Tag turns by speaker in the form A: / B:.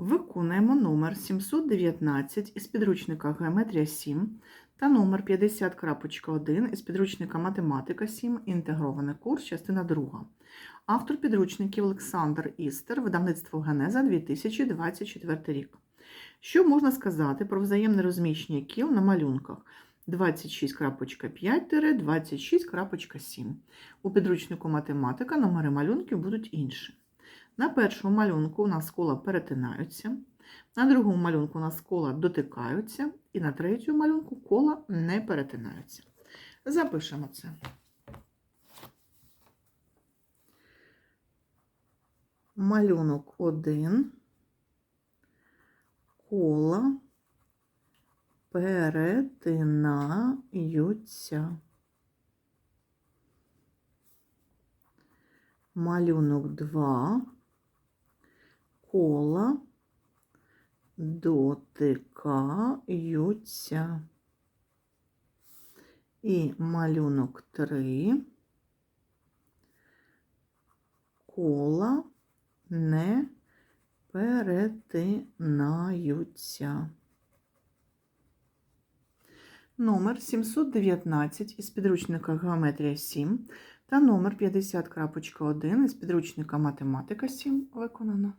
A: Виконуємо номер 719 із підручника Геометрія 7 та номер 50.1 із підручника Математика 7, інтегрований курс, частина 2. Автор підручників Олександр Істер, видавництво Генеза 2024 рік. Що можна сказати про взаємне розміщення кіл на малюнках 26.5-26.7? У підручнику математика номери малюнків будуть інші. На першому малюнку у нас кола перетинаються, на другому малюнку у нас кола дотикаються, і на третьому малюнку кола не перетинаються. Запишемо це. Малюнок 1. Кола перетинаються. Малюнок 2. Кола дотикаються. І малюнок 3. Кола не перетинаються. Номер 719 із підручника Геометрія 7 та номер 50.1 із підручника Математика 7 виконано.